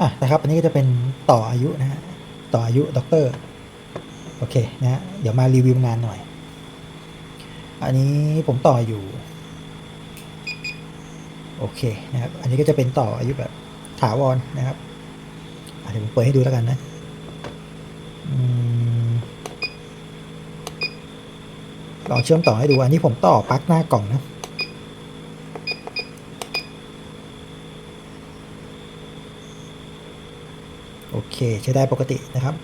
อะนะครับ อันนี้ก็จะเป็นต่ออายุนะฮะ ต่ออายุด็อกเตอร์ โอเคนะฮะ เดี๋ยวมารีวิวงานหน่อย อันนี้ผมต่ออยู่ โอเคนะครับ อันนี้ก็จะเป็นต่ออายุแบบถาวรนะครับเดี๋ยวผมเปิดให้ดูแล้วกันนะอืมลองเชื่อมต่อให้ดู อันนี้ผมต่อปลั๊กหน้ากล่องนะ โอเค ใช้ได้ปกตินะครับ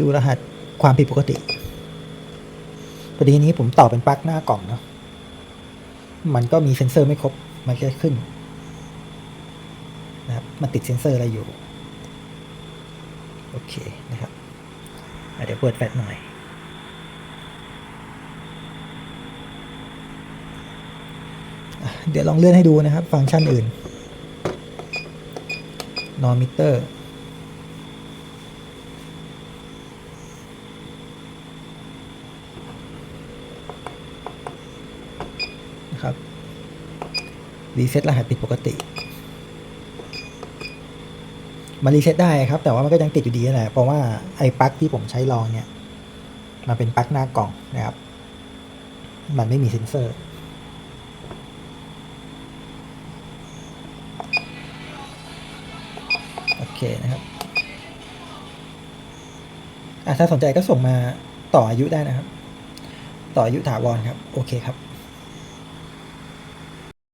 ดูรหัสความผิดปกติพอดีนี้ผมต่อเป็นปลั๊กหน้ากล่องเนาะมันก็มีเซ็นเซอร์ไม่ครบ มันจะขึ้นนะครับมันติดเซ็นเซอร์อะไรอยู่ โอเคนะครับอะเดี๋ยวเปิดแฟลชหน่อย อะ เดี๋ยวลองเลื่อนให้ดูนะครับ ฟังก์ชันอื่นนอนมิเตอร์นะครับรีเซ็ตรหัสผิดปกติมันรีเซ็ตได้ครับ แต่ว่ามันก็ยังติดอยู่ดีนั่นแหละเพราะว่าไอ้ปลั๊กที่ผมใช้ลองเนี่ย มันเป็นปลั๊กหน้ากล่องนะครับ มันไม่มีเซ็นเซอร์ โอ เคนะครับถ้าสนใจก็ส่งมาต่ออายุได้นะครับ ต่ออายุถาวรครับ โอเคครับ